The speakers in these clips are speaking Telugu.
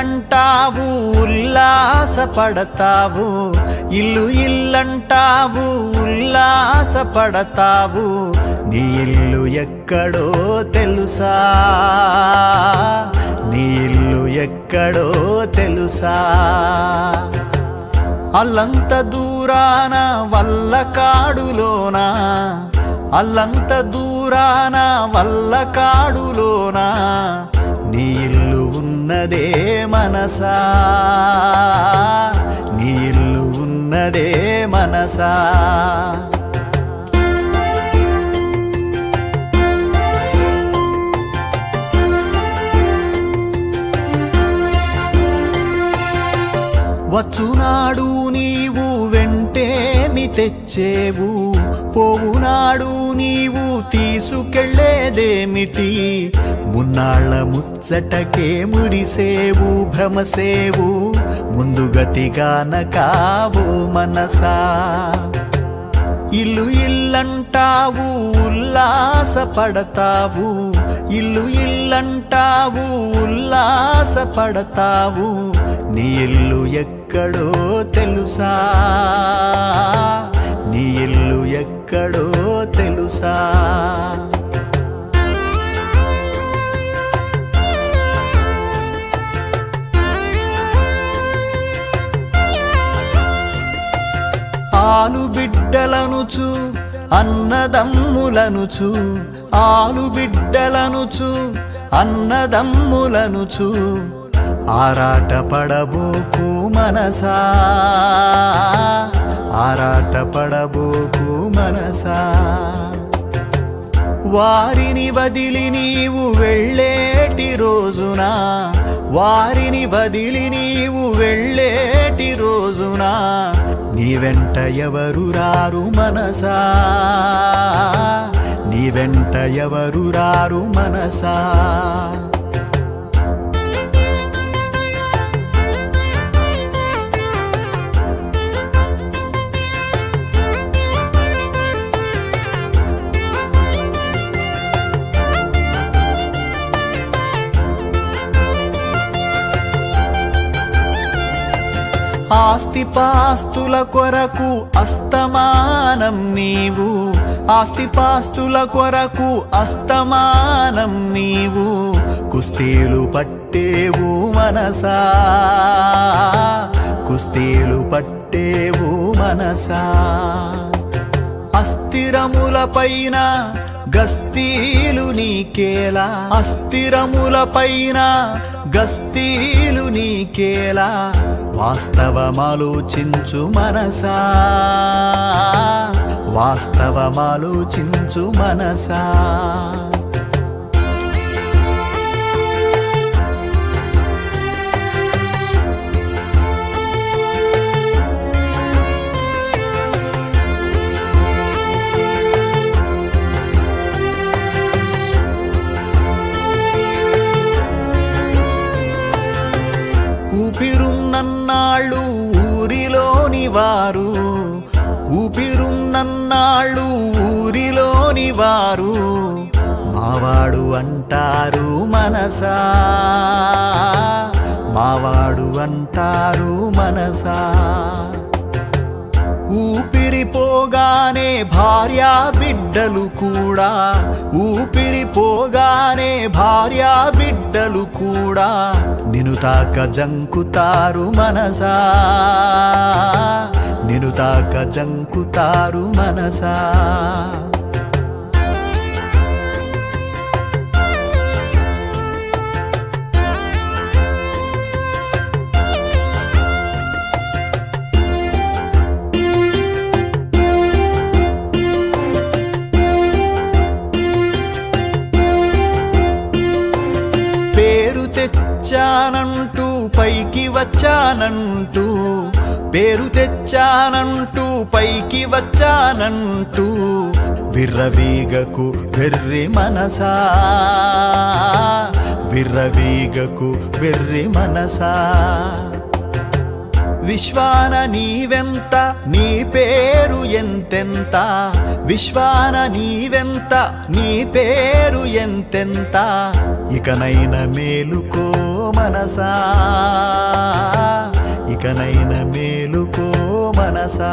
ఇల్లంటావు ఉల్లాసపడతావు. ఇల్లు ఇల్లంటావు ఉల్లాసపడతావు. నీ ఇల్లు ఎక్కడో తెలుసా? నీ ఇల్లు ఎక్కడో తెలుసా? అల్లంత దూరాన వల్ల కాడులోనా. అల్లంత దూరాన వల్ల కాడులోనా. నీ ఉన్నదే మనసా? నీ ఇల్లు ఉన్నదే మనసా? వచ్చునాడు నీ తెచ్చేవు. పోవునాడు నీవు తీసుకెళ్ళేదేమిటి మున్నాళ్ళ ముచ్చటకే మురిసేవు భ్రమసేవు. ముందుగతిగాన కావు మనసా. ఇల్లు ఇల్లంటావు ఉల్లాసపడతావు. ఇల్లు ఇల్లంటావు ఉల్లాసపడతావు. నీ ఇల్లు ఎక్కడో తెలుసా? నీ ఇల్లు ఎక్కడో తెలుసా? ఆలు బిడ్డలనుచు అన్నదమ్ములనుచు ఆలు బిడ్డలనుచు అన్నదమ్ములనుచు ఆరాట పడబోకు మనసా? ఆరాట పడబోకు మనసా? వారిని బదిలి నీవు వెళ్ళేటి రోజున? వారిని బదిలి నీవు వెళ్ళేటి రోజున? నీ వెంట ఎవరు రారు మనసా? నీ వెంట ఎవరు రారు మనసా? ఆస్తిపాస్తుల కొరకు అస్తమానం నీవు. ఆస్తిపాస్తుల కొరకు అస్తమానం నీవు. కుస్తీలు పట్టేవు మనసా. కుస్తీలు పట్టేవు మనసా. అస్థిరముల పైన గస్తీలు నీకేలా? అస్థిరముల పైన గస్తీలు నీకేలా? వాస్తవమాలోచించు మనసా? వాస్తవమాలోచించు మనసా? వాళ్ళు ఊరిలోని వారు. మావాడు అంటారు మనసా. మావాడు అంటారు మనసా. ఊపిరిపోగానే భార్యా బిడ్డలు కూడా. ఊపిరిపోగానే భార్యా బిడ్డలు కూడా. నిను తాక జంకుతారు మనసా. నిను తాక జంకుతారు మనసా. పేరు తెచ్చానంటూ పైకి వచ్చానంటూ పేరు తెచ్చానంటూ పైకి వచ్చానంటూ విర్రవీగకు వెర్రి మనసా. విర్రవీగకు వెర్రి మనసా. విశ్వాన నీవెంత నీ పేరు ఎంతెంత? విశ్వాన నీవెంత నీ పేరు ఎంతెంత? ఇకనైన మేలుకో మనసా. ఇకనైన మేలుకో మనసా?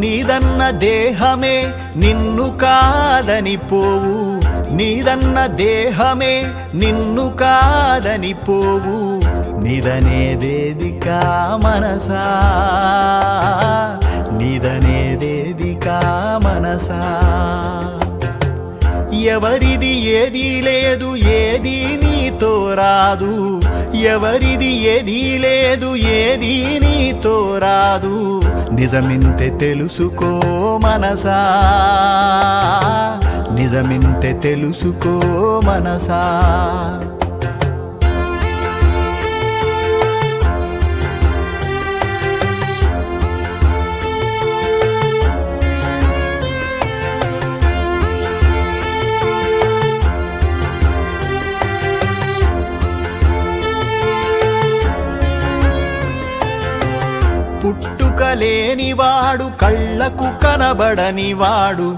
నీదన్న దేహమే నిన్ను కాదని పోవు నీదన్న దేహమే నిన్ను కాదని పోవు. నిదనేదేదికా మనసా? నిదనేదేదికా మనసా? ఎవరిది ఏది లేదు ఏది నీతో రాదు ఎవరిది ఏది లేదు ఏది నీతో రాదు నిజమింతే తెలుసుకో మనసా. నిజమింతే తెలుసుకో మనసా. పుట్టుక లేనివాడు కళ్ళకు కనబడనివాడు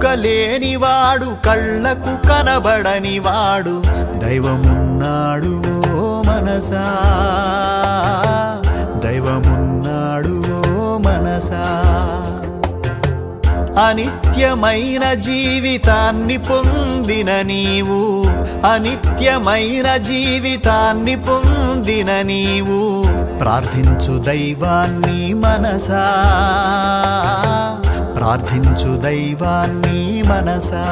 పుట్టుక లేనివాడు కళ్ళకు కనబడనివాడు దైవమున్నాడు ఓ మనసా. దైవమున్నాడు ఓ మనసా. అనిత్యమైన జీవితాన్ని పొందిన నీవు అనిత్యమైన జీవితాన్ని పొందిన నీవు ప్రార్థించు దైవాన్ని మనసా. ప్రార్థించు దైవాన్ని మనసా.